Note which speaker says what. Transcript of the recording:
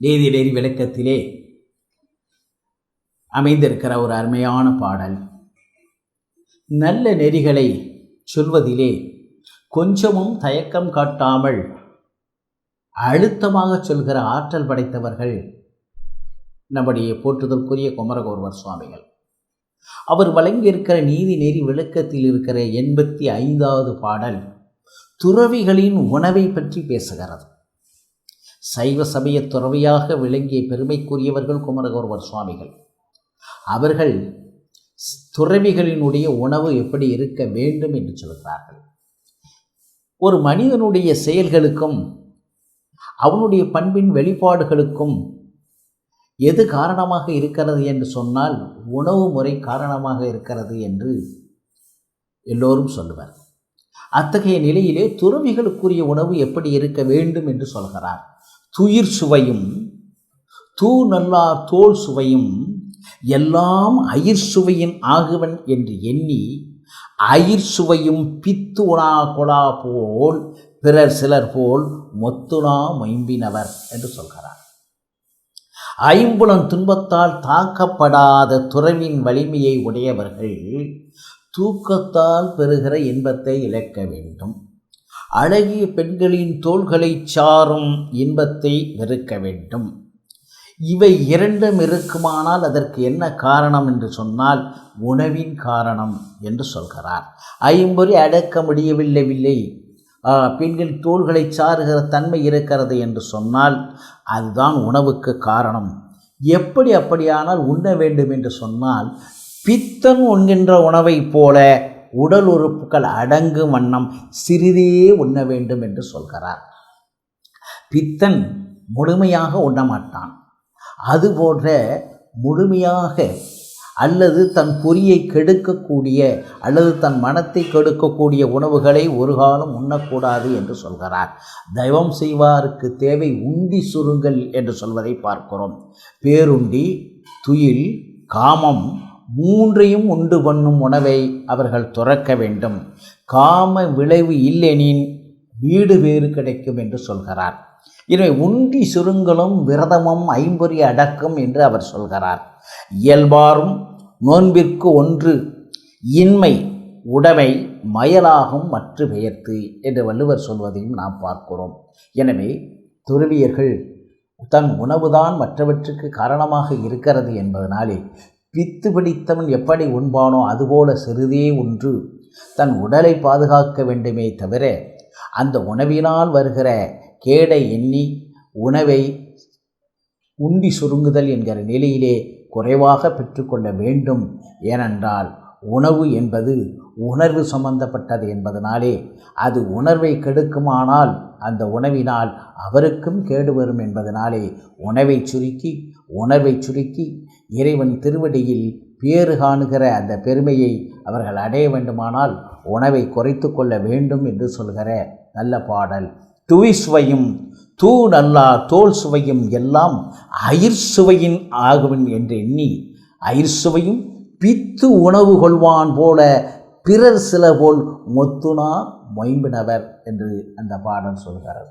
Speaker 1: நீதி நெறி விளக்கத்திலே அமைந்திருக்கிற ஒரு அருமையான பாடல். நல்ல நெறிகளை சொல்வதிலே கொஞ்சமும் தயக்கம் காட்டாமல் அழுத்தமாக சொல்கிற ஆற்றல் படைத்தவர்கள் நம்முடைய போற்றுதற்குரிய குமரகோர்வர் சுவாமிகள். அவர் வழங்கியிருக்கிற நீதி நெறி விளக்கத்தில் இருக்கிற எண்பத்தி ஐந்தாவது பாடல் துறவிகளின் உணவை பற்றி பேசுகிறது. சைவ சமய துறவியாக விளங்கிய பெருமைக்குரியவர்கள் குமரகோர்வர் சுவாமிகள். அவர்கள் துறவிகளினுடைய உணவு எப்படி இருக்க வேண்டும் என்று சொல்கிறார்கள். ஒரு மனிதனுடைய செயல்களுக்கும் அவனுடைய பண்பின் வெளிப்பாடுகளுக்கும் எது காரணமாக இருக்கிறது என்று சொன்னால் உணவு முறை காரணமாக இருக்கிறது என்று எல்லோரும் சொல்லுவார். அத்தகைய நிலையிலே துறவிகளுக்குரிய உணவு எப்படி இருக்க வேண்டும் என்று சொல்கிறார். துயிர் சுவையும் தூ நல்லா தோல் சுவையும் எல்லாம் அயிர் சுவையின் ஆகுவன் என்று எண்ணி அயிர் சுவையும் பித்து உணா கொடா போல் பிறர் சிலர் போல் மொத்துணா மொயம்பினவர் என்று சொல்கிறார். ஐம்புலன் துன்பத்தால் தாக்கப்படாத துறவின் வலிமையை உடையவர்கள் தூக்கத்தால் பெறுகிற இன்பத்தை இழக்க வேண்டும். அழகிய பெண்களின் தோள்களை சாரும் இன்பத்தை வெறுக்க வேண்டும். இவை இரண்டும் இருக்குமானால் அதற்கு என்ன காரணம் என்று சொன்னால் உணவின் காரணம் என்று சொல்கிறார். ஐம்பொறி அடக்க முடியவில்லை பெண்கள் தோள்களை சாருகிற தன்மை இருக்கிறது என்று சொன்னால் அதுதான் உணவுக்கு காரணம். எப்படி அப்படியானால் உண்ண வேண்டும் என்று சொன்னால் பித்தன் உண்கின்ற உணவைப் போல உடல் உறுப்புகள் அடங்கும் வண்ணம் சிறிதே உண்ண வேண்டும் என்று சொல்கிறார். பித்தன் முழுமையாக உண்ண மாட்டான். அதுபோன்ற முழுமையாக அல்லது தன் பொறியை கெடுக்கக்கூடிய அல்லது தன் மனத்தை கெடுக்கக்கூடிய உணவுகளை ஒரு காலம் உண்ணக்கூடாது என்று சொல்கிறார். தெய்வம் செய்வாருக்கு தேவை உண்டி சுருங்கல் என்று சொல்வதை பார்க்கிறோம். பேருண்டி துயில் காமம் மூன்றையும் உண்டு பண்ணும் உணவை அவர்கள் துறக்க வேண்டும். காம விளைவு இல்லெனின் வீடு வேறு கிடைக்கும் என்று சொல்கிறார். எனவே உண்டி சுருங்கலும் விரதமும் ஐம்பொறி அடக்கம் என்று அவர் சொல்கிறார். இயல்பாரும் நோன்பிற்கு ஒன்று இன்மை உடைமை மயலாகும் மற்ற பெயர்த்து என்று வள்ளுவர் சொல்வதையும் நாம் பார்க்கிறோம். எனவே துறவியர்கள் தன் உணவுதான் மற்றவற்றுக்கு காரணமாக இருக்கிறது என்பதனாலே வித்து பிடித்தவன் எப்படி உண்பானோ அதுபோல சிறிதே ஒன்று தன் உடலை பாதுகாக்க வேண்டுமே தவிர அந்த உணவினால் வருகிற கேடை எண்ணி உணவை உண்டி சுருங்குதல் என்கிற நிலையிலே குறைவாக பெற்றுக்கொள்ள வேண்டும். ஏனென்றால் உணவு என்பது உணர்வு சம்பந்தப்பட்டது என்பதனாலே அது உணர்வை கெடுக்குமானால் அந்த உணவினால் அவருக்கும் கேடு வரும் என்பதனாலே உணவை சுருக்கி உணர்வை சுருக்கி இறைவன் திருவடியில் பேறு காணுகிற அந்த பெருமையை அவர்கள் அடைய வேண்டுமானால் உணவை குறைத்து கொள்ள வேண்டும் என்று சொல்கிற நல்ல பாடல். துவி சுவையும் தூ நல்லா தோல் சுவையும் எல்லாம் அயிர் சுவையின் ஆகுவன் என்று எண்ணி அயிர் சுவையும் பித்து உணவு கொள்வான் போல பிறர் சில போல் மொத்துனா மொயம்பினவர் என்று அந்த பாடல் சொல்கிறார்